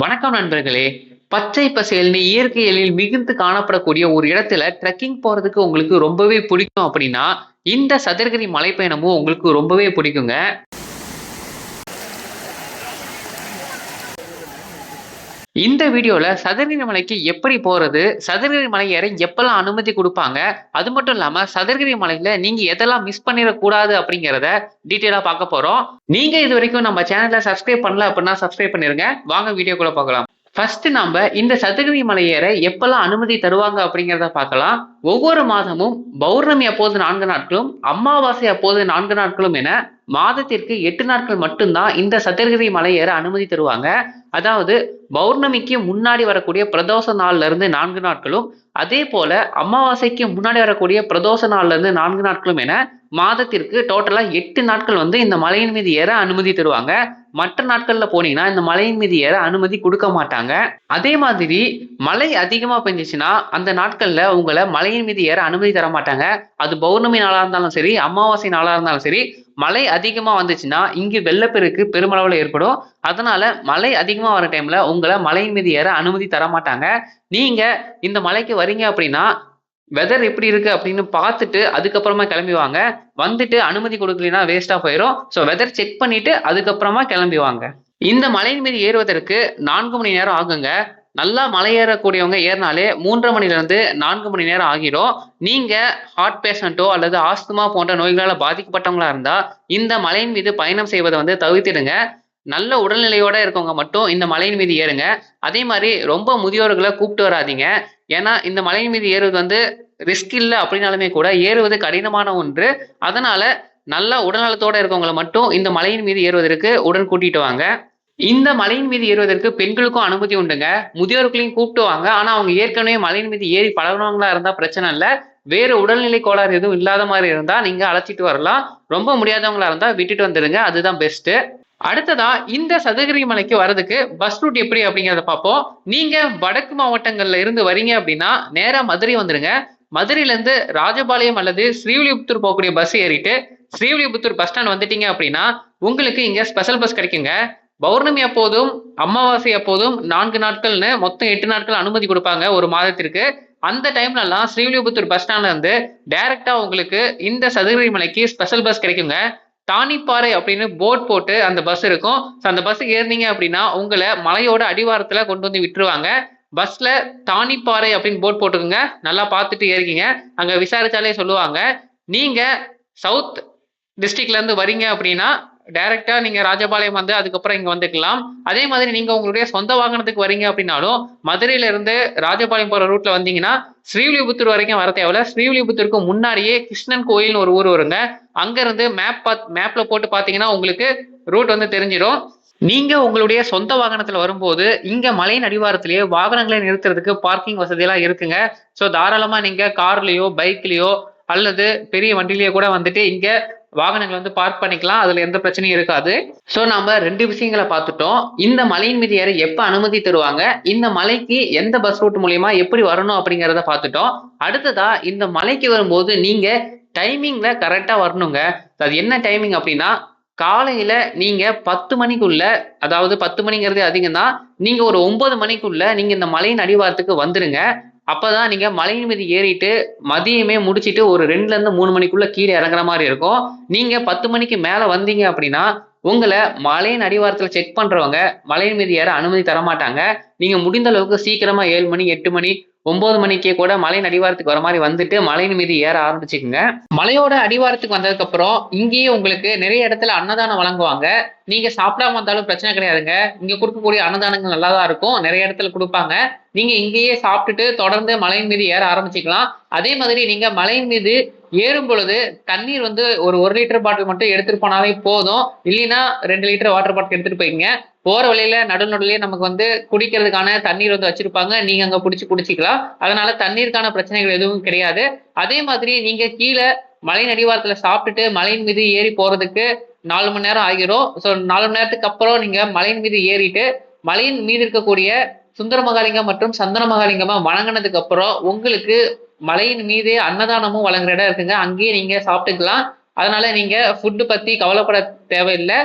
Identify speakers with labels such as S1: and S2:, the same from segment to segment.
S1: வணக்கம் நண்பர்களே. பச்சை பசேல்னு இயற்கை எழில் மிகுந்து காணப்படக்கூடிய ஒரு இடத்துல ட்ரெக்கிங் போறதுக்கு உங்களுக்கு ரொம்பவே பிடிக்கும் அப்படின்னா இந்த சதுரகிரி மலைப்பயணமும் உங்களுக்கு ரொம்பவே பிடிக்குங்க. இந்த வீடியோவில் சதுரகிரி மலைக்கு எப்படி போகிறது சதுரகிரி மலை ஏற எப்பெல்லாம் அனுமதி கொடுப்பாங்க? அது மட்டும் இல்லாமல் சதுரகிரி மலையில் நீங்கள் எதெல்லாம் மிஸ் பண்ணிடக்கூடாது அப்படிங்கிறத டீட்டெயிலாக பார்க்க போகிறோம் நீங்கள் இது வரைக்கும் நம்ம சேனலை சப்ஸ்கிரைப் பண்ணல அப்படின்னா சப்ஸ்கிரைப் பண்ணிருங்க. வாங்க வீடியோக்குள்ளே பார்க்கலாம் ஃபர்ஸ்ட் நாம இந்த சதுரகிரி மலை ஏற எப்பெல்லாம் அனுமதி தருவாங்க அப்படிங்கிறத பார்க்கலாம். ஒவ்வொரு மாதமும் பௌர்ணமி அப்போது நான்கு நாட்களும் அமாவாசை அப்போது நான்கு நாட்களும் என மாதத்திற்கு எட்டு நாட்கள் மட்டும்தான் இந்த சதுரகிரி மலை ஏற அனுமதி தருவாங்க. அதாவது பௌர்ணமிக்கு முன்னாடி வரக்கூடிய பிரதோஷ நாள்ல இருந்து நான்கு நாட்களும் அதே போல அமாவாசைக்கு முன்னாடி வரக்கூடிய பிரதோஷ நாள்ல இருந்து நான்கு நாட்களும் என மாதத்திற்கு டோட்டலா எட்டு நாட்கள் வந்து இந்த மலையின் மீது ஏற அனுமதி தருவாங்க. மற்ற நாட்களில் போனீங்கன்னா இந்த மலையின் மீது ஏற அனுமதி கொடுக்க மாட்டாங்க. அதே மாதிரி மழை அதிகமாக பெஞ்சிச்சுன்னா அந்த நாட்களில் உங்களை மலையின் மீது ஏற அனுமதி தர மாட்டாங்க. அது பௌர்ணமி நாளாக இருந்தாலும் சரி அமாவாசை நாளாக இருந்தாலும் சரி மழை அதிகமாக வந்துச்சுன்னா இங்கு வெள்ளப்பெருக்கு பெருமளவில் ஏற்படும். அதனால மழை அதிகமாக வர டைம்ல உங்களை மலையின் மீது ஏற அனுமதி தர மாட்டாங்க. நீங்க இந்த மலைக்கு வரீங்க அப்படின்னா வெதர் எப்படி இருக்கு அப்படின்னு பார்த்துட்டு அதுக்கப்புறமா கிளம்பி வாங்க வந்துட்டு அனுமதி கொடுக்கலனா வேஸ்டா போயிடும் ஸோ வெதர் செக் பண்ணிட்டு அதுக்கப்புறமா கிளம்பி வாங்க இந்த மலையின் மீது ஏறுவதற்கு நான்கு மணி நேரம் ஆகுங்க. நல்லா மலை ஏறக்கூடியவங்க ஏறினாலே மூன்றரை மணிலேருந்து நான்கு மணி நேரம் ஆகிரும் நீங்கள் ஹார்ட் பேஷண்ட்டோ அல்லது ஆஸ்துமா போன்ற நோய்களால் பாதிக்கப்பட்டவங்களா இருந்தால் இந்த மலையின் மீது பயணம் செய்வதை வந்து தவிர்த்திடுங்க. நல்ல உடல்நிலையோட இருக்கவங்க மட்டும் இந்த மலையின் மீது ஏறுங்க. அதே மாதிரி ரொம்ப முதியோர்களை கூப்பிட்டு வராதீங்க. ஏன்னா இந்த மலையின் மீது ஏறுவது வந்து ரிஸ்க் இல்லை அப்படின்னாலுமே கூட ஏறுவது கடினமான ஒன்று. அதனால நல்ல உடல்நலத்தோட இருக்கவங்கள மட்டும் இந்த மலையின் மீது ஏறுவதற்கு உடன் கூட்டிட்டு வாங்க. இந்த மலையின் மீது ஏறுவதற்கு பெண்களுக்கும் அனுமதி உண்டுங்க. முதியோர்களையும் கூப்பிட்டு வாங்க. ஆனா அவங்க ஏற்கனவே மலையின் மீது ஏறி பழகினவங்களா இருந்தா பிரச்சனை இல்லை. வேறு உடல்நிலை கோளாறு எதுவும் இல்லாத மாதிரி இருந்தா நீங்க அழைச்சிட்டு வரலாம். ரொம்ப முடியாதவங்களா இருந்தா விட்டுட்டு வந்துடுங்க அதுதான் பெஸ்ட்டு அடுத்ததா இந்த சதுகிரி மலைக்கு வர்றதுக்கு பஸ் ரூட் எப்படி அப்படிங்கிறத பார்ப்போம். நீங்க வடக்கு மாவட்டங்கள்ல இருந்து வரீங்க அப்படின்னா நேரா மதுரை வந்துருங்க. மதுரையில இருந்து ராஜபாளையம் அல்லது ஸ்ரீவில்லிபுத்தூர் போகக்கூடிய பஸ் ஏறிட்டு ஸ்ரீவில்லிபுத்தூர் பஸ் ஸ்டாண்ட் வந்துட்டீங்க அப்படின்னா உங்களுக்கு இங்க ஸ்பெஷல் பஸ் கிடைக்குங்க. பௌர்ணமி அப்போதும் அமாவாசை அப்போதும் நான்கு நாட்கள்னு மொத்தம் எட்டு நாட்கள் அனுமதி கொடுப்பாங்க ஒரு மாதத்திற்கு. அந்த டைம்ல எல்லாம் ஸ்ரீவில்லிபுத்தூர் பஸ் ஸ்டாண்ட்ல இருந்து டைரக்டா உங்களுக்கு இந்த சதுரகிரி மலைக்கு ஸ்பெஷல் பஸ் கிடைக்குங்க. தானிப்பாறை அப்படின்னு போர்ட் போட்டு அந்த பஸ் இருக்கும். ஸோ அந்த பஸ் ஏறினீங்க அப்படின்னா உங்களை மலையோட அடிவாரத்தில் கொண்டு வந்து விட்டுருவாங்க. பஸ்ல தானிப்பாறை அப்படின்னு போர்ட் போட்டுக்கோங்க. நல்லா பார்த்துட்டு ஏறிக்கிங்க. அங்க விசாரிச்சாலே சொல்லுவாங்க. நீங்க சவுத் டிஸ்ட்ரிக்ட்ல இருந்து வரீங்க அப்படின்னா டைரக்டா நீங்க ராஜபாளையம் வந்து அதுக்கப்புறம் இங்க வந்துக்கலாம். அதே மாதிரி நீங்க உங்களுடைய சொந்த வாகனத்துக்கு வரீங்க அப்படின்னாலும் மதுரையில இருந்து ராஜபாளையம் போற ரூட்ல வந்தீங்கன்னா ஸ்ரீவிலிபுத்தூர் வரைக்கும் வர தேவையில்ல. ஸ்ரீவிலிபுத்தூருக்கு முன்னாடியே கிருஷ்ணன் கோயில்னு ஒரு ஊர் வருங்க. அங்க இருந்து மேப் பாத் மேப்ல போட்டு பாத்தீங்கன்னா உங்களுக்கு ரூட் வந்து தெரிஞ்சிடும். நீங்க உங்களுடைய சொந்த வாகனத்துல வரும்போது இங்க மலையின் அடிவாரத்திலேயே வாகனங்களை நிறுத்துறதுக்கு பார்க்கிங் வசதி எல்லாம் இருக்குங்க. ஸோ தாராளமா நீங்க கார்லயோ பைக்லயோ அல்லது பெரிய வண்டிலேயே கூட வந்துட்டு இங்க வாகனங்கள் வந்து பார்க் பண்ணிக்கலாம். அதுல எந்த பிரச்சனையும் இருக்காது. ஸோ நாம ரெண்டு விஷயங்களை பார்த்துட்டோம். இந்த மலையின் மீது ஏற எப்ப அனுமதி தருவாங்க? இந்த மலைக்கு எந்த பஸ் ரூட் மூலியமா எப்படி வரணும் அப்படிங்கிறத பார்த்துட்டோம். அடுத்ததா இந்த மலைக்கு வரும்போது நீங்க டைமிங்ல கரெக்டா வரணுங்க. அது என்ன டைமிங் அப்படின்னா காலையில நீங்க பத்து மணிக்குள்ள அதாவது பத்து மணிங்கிறது அதிகம் தான் நீங்க ஒரு ஒன்பது மணிக்குள்ள நீங்க இந்த மலையின் அடிவாரத்துக்கு வந்துருங்க. அப்போதான் நீங்கள் மலையின் மீது ஏறிட்டு மதியமே முடிச்சுட்டு ஒரு ரெண்டுலேருந்து மூணு மணிக்குள்ளே கீழே இறங்குற மாதிரி இருக்கும். நீங்கள் பத்து மணிக்கு மேலே வந்தீங்க அப்படின்னா உங்களை மலையின் அடிவாரத்தில் செக் பண்ணுறவங்க மலையின் மீது ஏற அனுமதி தர மாட்டாங்க நீங்கள் முடிந்த அளவுக்கு சீக்கிரமாக ஏழு மணி எட்டு மணி ஒன்பது மணிக்கே கூட மலையின் அடிவாரத்துக்கு வர மாதிரி வந்துட்டு மலையின் மீது ஏற ஆரம்பிச்சுக்குங்க. மலையோட அடிவாரத்துக்கு வந்ததுக்கு அப்புறம் இங்கேயே உங்களுக்கு நிறைய இடத்துல அன்னதானம் வழங்குவாங்க. நீங்க சாப்பிடாம வந்தாலும் பிரச்சனை கிடையாதுங்க. இங்க கொடுக்கக்கூடிய அன்னதானங்கள் நல்லா தான் இருக்கும். நிறைய இடத்துல கொடுப்பாங்க. நீங்க இங்கேயே சாப்பிட்டுட்டு தொடர்ந்து மலையின் மீது ஏற ஆரம்பிச்சுக்கலாம். அதே மாதிரி நீங்க மலையின் மீது ஏறும் பொழுது தண்ணீர் வந்து ஒரு ஒரு லிட்டர் பாட்டில் மட்டும் எடுத்துட்டு போனாலே போதும். இல்லைன்னா ரெண்டு லிட்டர் வாட்டர் பாட்டில் எடுத்துட்டு போயிங்க போற வழியில நடு நடுலயே நமக்கு வந்து குடிக்கிறதுக்கான தண்ணீர் வந்து வச்சிருப்பாங்க. நீங்க அங்க பிடிச்சி குடிச்சிக்கலாம். அதனால தண்ணீருக்கான பிரச்சனைகள் எதுவும் கிடையாது. அதே மாதிரி நீங்க கீழே மலை நடிவாரத்துல சாப்பிட்டுட்டு மலையின் மீது ஏறி போறதுக்கு நாலு மணி நேரம் ஆகிரும். ஸோ நாலு மணி நேரத்துக்கு அப்புறம் நீங்க மலையின் மீது ஏறிட்டு மலையின் மீது இருக்கக்கூடிய சுந்தர மகாலிங்கம் மற்றும் சந்தன மகாலிங்கமா வணங்கினதுக்கு அப்புறம் உங்களுக்கு மலையின் மீது அன்னதானமும் வழங்குற இடம் இருக்குங்க. அங்கேயே நீங்க சாப்பிட்டுக்கலாம். அதனால நீங்க ஃபுட்டு பத்தி கவலைப்பட தேவையில்லை.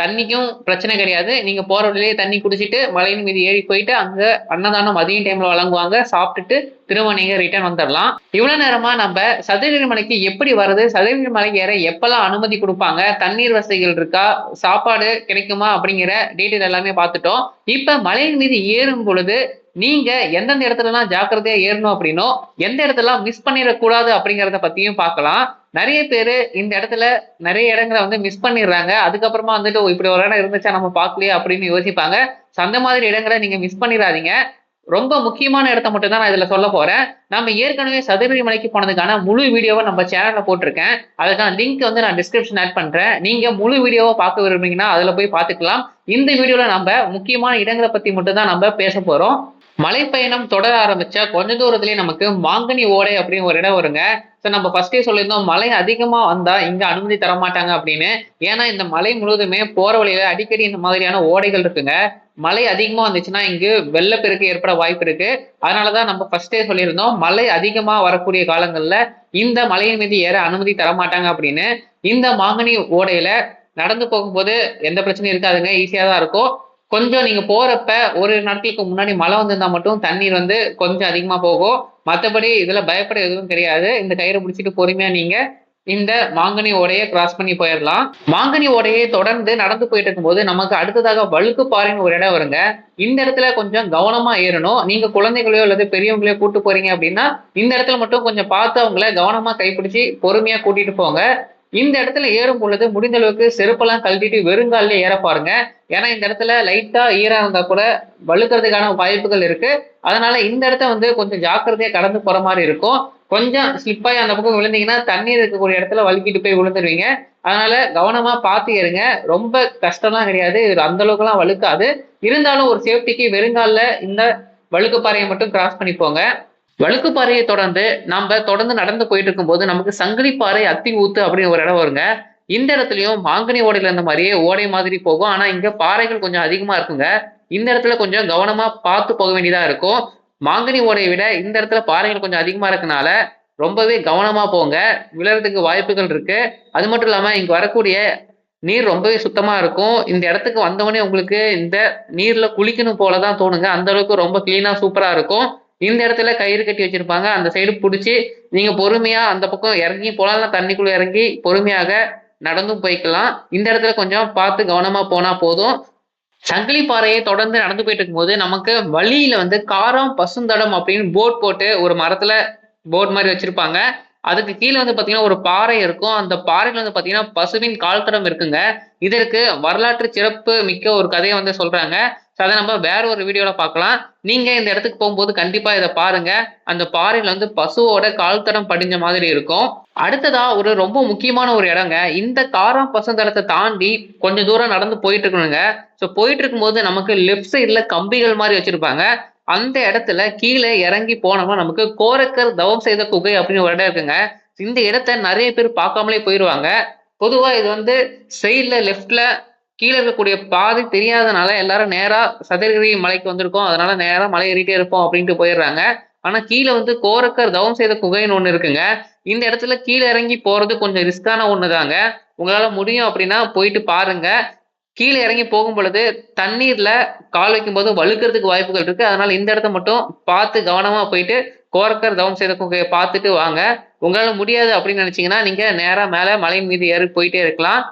S1: தண்ணிக்கும் பிரச்சனை கிடையாது. நீங்க போற வழியிலேயே தண்ணி குடிச்சிட்டு மலையின் மீது ஏறி போயிட்டு அங்க அன்னதானம் மதியம் டைம்ல வழங்குவாங்க. சாப்பிட்டுட்டு திரும்ப நீங்க ரிட்டர்ன் வந்துடலாம். இவ்வளவு நேரமா நம்ம சதுரகிரி மலைக்கு எப்படி வருது சதுரகிரி மலைக்கு ஏற எப்பெல்லாம் அனுமதி கொடுப்பாங்க? தண்ணீர் வசதிகள் இருக்கா? சாப்பாடு கிடைக்குமா? அப்படிங்கிற டீட்டெயில் எல்லாமே பார்த்துட்டோம். இப்ப மலையின் மீது ஏறும் பொழுது நீங்க எந்தெந்த இடத்துலலாம் ஜாக்கிரதையா ஏறணும் அப்படின்னோ எந்த இடத்துல மிஸ் பண்ணிடக்கூடாது அப்படிங்கிறத பத்தியும் பார்க்கலாம். நிறைய பேர் இந்த இடத்துல நிறைய இடங்களை வந்து மிஸ் பண்ணிடுறாங்க. அதுக்கப்புறமா வந்துட்டு "ஓ, இப்படி ஒரு இடம் இருந்துச்சா? நம்ம பார்க்கலையே? அப்படின்னு யோசிப்பாங்க. ஸோ அந்த மாதிரி இடங்களை நீங்க மிஸ் பண்ணிடாதீங்க. ரொம்ப முக்கியமான இடத்த மட்டும் தான் நான் இதுல சொல்ல போறேன். நம்ம ஏற்கனவே சதுரடி மலைக்கு போனதுக்கான முழு வீடியோவை நம்ம சேனல்ல போட்டிருக்கேன். அதுக்கான லிங்க் வந்து நான் டிஸ்கிரிப்ஷன் ஆட் பண்றேன். நீங்க முழு வீடியோவை பார்க்க விரும்புறீங்கன்னா அதுல போய் பார்த்துக்கலாம். இந்த வீடியோல நம்ம முக்கியமான இடங்களை பத்தி மட்டும் தான் நம்ம பேச போறோம். மலைப்பயணம் தொடர ஆரம்பிச்ச கொஞ்ச தூரத்திலேயே நமக்கு மாங்கனி ஓடை அப்படின்னு ஒரு இடம் வருங்க. ஸோ நம்ம ஃபர்ஸ்டே சொல்லியிருந்தோம் மழை அதிகமா வந்தா இங்க அனுமதி தர மாட்டாங்க அப்படின்னு. ஏன்னா இந்த மலை முழுவதுமே போற வழியில அடிக்கடி இந்த மாதிரியான ஓடைகள் இருக்குங்க. மழை அதிகமா வந்துச்சுன்னா இங்கு வெள்ளப்பெருக்கு ஏற்பட வாய்ப்பு இருக்கு. அதனாலதான் நம்ம ஃபர்ஸ்டே சொல்லியிருந்தோம் மழை அதிகமா வரக்கூடிய காலங்கள்ல இந்த மலையின் மீது ஏற அனுமதி தர மாட்டாங்க அப்படின்னு. இந்த மாங்கனி ஓடையில நடந்து போகும்போது எந்த பிரச்சனையும் இருக்காதுங்க ஈஸியா தான் இருக்கும். கொஞ்சம் நீங்க போறப்ப ஒரு நாட்களுக்கு முன்னாடி மழை வந்திருந்தா மட்டும் தண்ணீர் வந்து கொஞ்சம் அதிகமா போகும். மற்றபடி இதுல பயப்பட எதுவும் கிடையாது. இந்த கயிறை பிடிச்சிட்டு பொறுமையா நீங்க இந்த மாங்கனி ஓடையை கிராஸ் பண்ணி போயிடலாம். மாங்கனி ஓடையை தொடர்ந்து நடந்து போயிட்டு இருக்கும்போது நமக்கு அடுத்ததாக வழுக்கு பாறைன்னு ஒரு இடம் வருங்க. இந்த இடத்துல கொஞ்சம் கவனமா ஏறணும். நீங்க குழந்தைகளையோ அல்லது பெரியவங்களையோ கூட்டு போறீங்க அப்படின்னா இந்த இடத்துல மட்டும் கொஞ்சம் பார்த்து அவங்கள கவனமா கைப்பிடிச்சு பொறுமையா கூட்டிட்டு போங்க. இந்த இடத்துல ஏறும் பொழுது முடிந்த அளவுக்கு செருப்பெல்லாம் கழட்டிட்டு வெறுங்காலே ஏற பாருங்க. ஏன்னா இந்த இடத்துல லைட்டா ஈரா இருந்தா கூட வழுக்கிறதுக்கான வாய்ப்புகள் இருக்கு. அதனால இந்த இடத்த வந்து கொஞ்சம் ஜாக்கிரதையா கடந்து போற மாதிரி இருக்கும். கொஞ்சம் ஸ்லிப்பாகி அந்த பக்கம் விழுந்தீங்கன்னா தண்ணீர் இருக்கக்கூடிய இடத்துல வழுக்கிட்டு போய் விழுந்துருவீங்க. அதனால கவனமா பார்த்து ஏறுங்க. ரொம்ப கஷ்டம்லாம் கிடையாது. அந்த அளவுக்குலாம் வழுக்காது. இருந்தாலும் ஒரு சேஃப்டிக்கு வெறுங்காலில் இந்த வழுக்குப்பாறையை மட்டும் கிராஸ் பண்ணி போங்க. வழுக்கு பாறையை தொடர்ந்து நம்ம தொடர்ந்து நடந்து போயிட்டு இருக்கும்போது நமக்கு சங்கிலிப்பாறை அத்தி ஊத்து அப்படின்னு ஒரு இடம் வருங்க. இந்த இடத்துலயும் மாங்கனி ஓடையில இருந்த மாதிரியே ஓடை மாதிரி போகும். ஆனா இங்க பாறைகள் கொஞ்சம் அதிகமா இருக்குங்க. இந்த இடத்துல கொஞ்சம் கவனமா பார்த்து போக வேண்டியதா இருக்கும். மாங்கனி ஓடையை விட இந்த இடத்துல பாறைகள் கொஞ்சம் அதிகமா இருக்கனால ரொம்பவே கவனமா போங்க. விழறதுக்கு வாய்ப்புகள் இருக்கு. அது மட்டும் இல்லாம இங்க வரக்கூடிய நீர் ரொம்பவே சுத்தமா இருக்கும். இந்த இடத்துக்கு வந்தவொடனே உங்களுக்கு இந்த நீர்ல குளிக்கணும் போலதான் தோணுங்க. அந்த அளவுக்கு ரொம்ப கிளீனா சூப்பரா இருக்கும். இந்த இடத்துல கயிறு கட்டி வச்சிருப்பாங்க. அந்த சைடு பிடிச்சி நீங்க பொறுமையா அந்த பக்கம் இறங்கி போலாம் தண்ணிக்குள்ள இறங்கி பொறுமையாக நடந்தும் போய்க்கலாம். இந்த இடத்துல கொஞ்சம் பார்த்து கவனமா போனா போதும். சங்கிலி பாறையை தொடர்ந்து நடந்து போயிட்டு இருக்கும்போது நமக்கு வழியில வந்து காரம் பசுந்தடம் அப்படின்னு போட் போட்டு ஒரு மரத்துல போட் மாதிரி வச்சிருப்பாங்க. அதுக்கு கீழே வந்து பாத்தீங்கன்னா ஒரு பாறை இருக்கும். அந்த பாறையில வந்து பாத்தீங்கன்னா பசுவின் கால்தடம் இருக்குங்க. இதற்கு வரலாற்று சிறப்பு மிக்க ஒரு கதையை வந்து சொல்றாங்க. ஸோ அதை நம்ம வேற ஒரு வீடியோவில் பார்க்கலாம். நீங்கள் இந்த இடத்துக்கு போகும்போது கண்டிப்பாக இதை பாருங்க. அந்த பாறையில் வந்து பசுவோட கால் தடம் படிஞ்ச மாதிரி இருக்கும். அடுத்ததா ஒரு ரொம்ப முக்கியமான ஒரு இடங்க. இந்த காரம் பசுந்தடத்தை தாண்டி கொஞ்சம் தூரம் நடந்து போயிட்டு இருக்கணுங்க. ஸோ போயிட்டு இருக்கும்போது நமக்கு லெஃப்ட் சைடில் கம்பிகள் மாதிரி வச்சிருப்பாங்க. அந்த இடத்துல கீழே இறங்கி போனோம்னா நமக்கு கோரக்கர் தவம் செய்த குகை அப்படின்னு ஒரு இடம் இருக்குங்க. இந்த இடத்த நிறைய பேர் பார்க்காமலே போயிடுவாங்க பொதுவாக இது வந்து சைடில் லெஃப்டில் கீழே இருக்கக்கூடிய பாதை தெரியாதனால எல்லாரும் நேரா சதுரகிரி மலைக்கு வந்திருக்கோம். அதனால நேரா மலை ஏறிட்டே இருப்போம் அப்படின்ட்டு போயிடுறாங்க. ஆனா கீழே வந்து கோரக்கர் தவம் செய்த குகைன்னு ஒண்ணு இருக்குங்க. இந்த இடத்துல கீழே இறங்கி போறது கொஞ்சம் ரிஸ்கான ஒண்ணுதாங்க. உங்களால முடியும் அப்படின்னா போயிட்டு பாருங்க. கீழே இறங்கி போகும் பொழுது தண்ணீர்ல கால் வைக்கும்போது வழுக்கிறதுக்கு வாய்ப்புகள் இருக்கு. அதனால இந்த இடத்த மட்டும் பார்த்து கவனமா போயிட்டு கோரக்கர் தவம் செய்த குகையை பார்த்துட்டு வாங்க. உங்களால முடியாது அப்படின்னு நினைச்சீங்கன்னா நீங்க நேரா மேல மலை மீது ஏறி போயிட்டே இருக்கலாம்.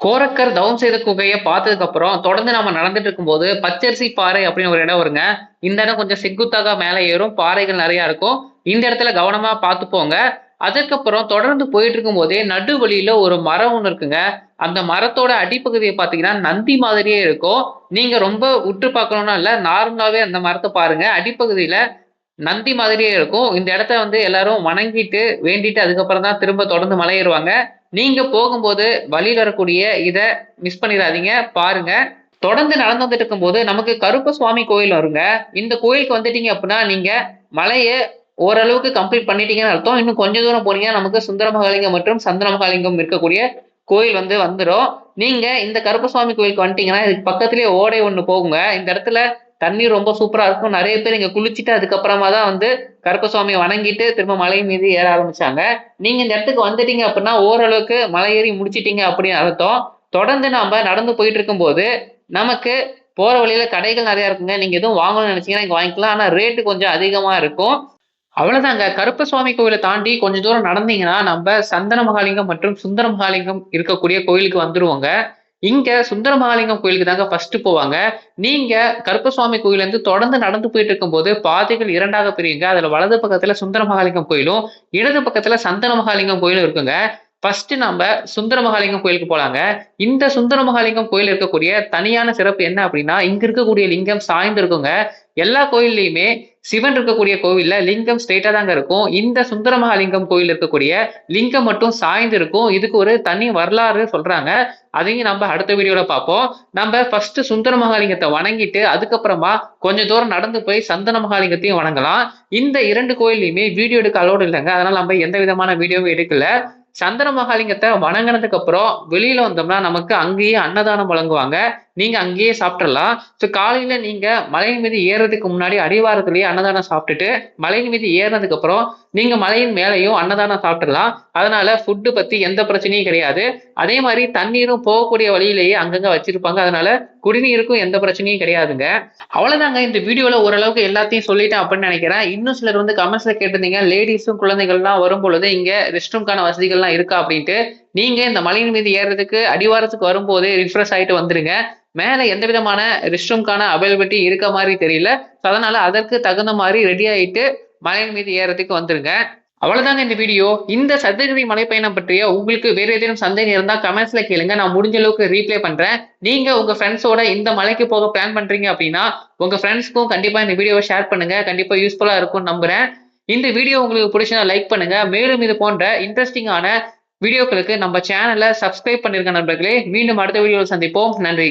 S1: கோரக்கர் தவம் செய்த குகையை பார்த்ததுக்கு அப்புறம் தொடர்ந்து நம்ம நடந்துட்டு இருக்கும்போது பச்சரிசி பாறை அப்படின்னு ஒரு இடம் வருங்க. இந்த இடம் கொஞ்சம் செங்குத்தாக மேலே ஏறும். பாறைகள் நிறைய இருக்கும். இந்த இடத்துல கவனமா பார்த்து போங்க. அதுக்கப்புறம் தொடர்ந்து போயிட்டு இருக்கும் போதே நடு வழியில ஒரு மரம் ஒன்று இருக்குங்க. அந்த மரத்தோட அடிப்பகுதியை பார்த்தீங்கன்னா நந்தி மாதிரியே இருக்கும். நீங்க ரொம்ப உற்று பார்க்கணும்னா இல்ல நார்மலாவே அந்த மரத்தை பாருங்க. அடிப்பகுதியில நந்தி மாதிரியே இருக்கும். இந்த இடத்த வந்து எல்லாரும் வணங்கிட்டு வேண்டிட்டு அதுக்கப்புறம் தான் திரும்ப தொடர்ந்து மலை ஏறுவாங்க. நீங்க போகும்போது வழியில் வரக்கூடிய இதை மிஸ் பண்ணிடாதீங்க. பாருங்க. தொடர்ந்து நடந்து வந்துட்டு இருக்கும்போது நமக்கு கருப்ப சுவாமி கோயில் வருங்க. இந்த கோயிலுக்கு வந்துட்டீங்க அப்படின்னா நீங்க மலையை ஓரளவுக்கு கம்ப்ளீட் பண்ணிட்டீங்கன்னு அர்த்தம். இன்னும் கொஞ்ச தூரம் போனீங்கன்னா நமக்கு சுந்தரமகாலிங்கம் மற்றும் சந்திரமகாலிங்கம் இருக்கக்கூடிய கோயில் வந்து வந்துடும் நீங்க இந்த கருப்பசுவாமி கோயிலுக்கு வந்துட்டீங்கன்னா இதுக்கு பக்கத்துலயே ஓடை ஒன்று போகுங்க. இந்த இடத்துல தண்ணி ரொம்ப சூப்பரா இருக்கும். நிறைய பேர் இங்க குளிச்சுட்டு அதுக்கப்புறமா தான் வந்து கருப்பசுவாமியை வணங்கிட்டு திரும்ப மலை மீது ஏற ஆரம்பிச்சாங்க. நீங்க இந்த இடத்துக்கு வந்துட்டீங்க அப்படின்னா ஓரளவுக்கு மலை ஏறி முடிச்சிட்டீங்க அப்படின்னு அர்த்தம். தொடர்ந்து நாம நடந்து போயிட்டு இருக்கும்போது நமக்கு போற வழியில கடைகள் நிறைய இருக்குங்க. நீங்க எதுவும் வாங்கணும்னு நினைச்சீங்கன்னா இங்க வாங்கிக்கலாம். ஆனா ரேட்டு கொஞ்சம் அதிகமா இருக்கும். அவ்வளவுதாங்க. கருப்பசுவாமி கோவிலை தாண்டி கொஞ்ச தூரம் நடந்தீங்கன்னா நம்ம சந்தன மகாலிங்கம் மற்றும் சுந்தர மகாலிங்கம் இருக்கக்கூடிய கோயிலுக்கு வந்துருவோங்க. இங்க சுந்தர மகாலிங்கம் கோயிலுக்கு தாங்க ஃபர்ஸ்ட் போவாங்க. நீங்க கருப்பசுவாமி கோயில இருந்து தொடர்ந்து நடந்து போயிட்டு இருக்கும்போது பாதைகள் இரண்டாக பிரியுங்க. அதுல வலது பக்கத்துல சுந்தர மகாலிங்கம் கோயிலும் இடது பக்கத்துல சந்தன மகாலிங்கம் கோயிலும் இருக்குங்க. ஃபர்ஸ்ட் நம்ம சுந்தர மகாலிங்கம் கோயிலுக்கு போலாங்க. இந்த சுந்தர மகாலிங்கம் கோயில் இருக்கக்கூடிய தனியான சிறப்பு என்ன அப்படின்னா இங்க இருக்கக்கூடிய லிங்கம் சாய்ந்து இருக்குங்க எல்லா கோயில்லையுமே சிவன் இருக்கக்கூடிய கோவில்ல லிங்கம் ஸ்ட்ரெயிட்டா தாங்க இருக்கும். இந்த சுந்தர மகாலிங்கம் கோயில் இருக்கக்கூடிய லிங்கம் மட்டும் சாய்ந்து இருக்கும். இதுக்கு ஒரு தனி வரலாறு சொல்றாங்க. அதையும் நம்ம அடுத்த வீடியோல பார்ப்போம். நம்ம ஃபர்ஸ்ட் சுந்தர மகாலிங்கத்தை வணங்கிட்டு அதுக்கப்புறமா கொஞ்ச தூரம் நடந்து போய் சந்தன மகாலிங்கத்தையும் வணங்கலாம். இந்த இரண்டு கோயில்லையுமே வீடியோ எடுக்க அலோடு இல்லைங்க. அதனால நம்ம எந்த விதமான வீடியோவும் எடுக்கல. சந்தன மகாலிங்கத்தை வணங்கினதுக்கு அப்புறம் வெளியில வந்தோம்னா நமக்கு அங்கேயே அன்னதானம் வழங்குவாங்க. நீங்க அங்கேயே சாப்பிட்றலாம் ஸோ காலையில நீங்க மலையின் மீது ஏறுறதுக்கு முன்னாடி அடிவாரத்திலேயே அன்னதானம் சாப்பிட்டுட்டு மலையின் மீது ஏறினதுக்கு அப்புறம் நீங்க மலையின் மேலேயும் அன்னதானம் சாப்பிட்றலாம் அதனால ஃபுட்டு பத்தி எந்த பிரச்சனையும் கிடையாது. அதே மாதிரி தண்ணீரும் போகக்கூடிய வழியிலேயே அங்கங்க வச்சிருப்பாங்க. அதனால குடிநீருக்கும் எந்த பிரச்சனையும் கிடையாதுங்க. அவ்வளவுதாங்க. இந்த வீடியோல ஓரளவுக்கு எல்லாத்தையும் சொல்லிட்டேன் அப்படின்னு நினைக்கிறேன். இன்னும் சிலர் வந்து கமெண்ட்ஸ்ல கேட்டிருந்தீங்க. லேடிஸும் குழந்தைகள்லாம் வரும் பொழுது இங்க ரெஸ்ட் ரூம்கான வசதிகள்லாம் இருக்கா அப்படின்ட்டு நீங்க இந்த மலையின் மீது ஏறுறதுக்கு அடிவாரத்துக்கு வரும்போதே ரிஃப்ரெஷ் ஆயிட்டு வந்துருங்க மேலே எந்த விதமான ரெஸ்ட் அவைலபிலிட்டி இருக்க மாதிரி தெரியல. ஸோ அதனால அதற்கு தகுந்த மாதிரி ரெடி ஆகிட்டு மலையின் மீது ஏறதுக்கு வந்துருங்க. அவ்வளவுதாங்க இந்த வீடியோ இந்த சதுரகிரி மலைப்பயணம் பற்றிய உங்களுக்கு வேறு ஏதேனும் சந்தேகம் இருந்தா கமெண்ட்ஸ்ல கேளுங்க. நான் முடிஞ்ச அளவுக்கு ரீப்ளே பண்றேன். நீங்க உங்க ஃப்ரெண்ட்ஸோட இந்த மலைக்கு போக பிளான் பண்றீங்க அப்படின்னா உங்க ஃப்ரெண்ட்ஸ்க்கும் கண்டிப்பா இந்த வீடியோவை ஷேர் பண்ணுங்க. கண்டிப்பா யூஸ்ஃபுல்லா இருக்கும்னு நம்புறேன். இந்த வீடியோ உங்களுக்கு பிடிச்சா லைக் பண்ணுங்க. மேலும் இது போன்ற இன்ட்ரெஸ்டிங்கான வீடியோக்களுக்கு நம்ம சேனலை சப்ஸ்கிரைப் பண்ணிருக்க நண்பர்களே. மீண்டும் அடுத்த வீடியோவில் சந்திப்போம். நன்றி.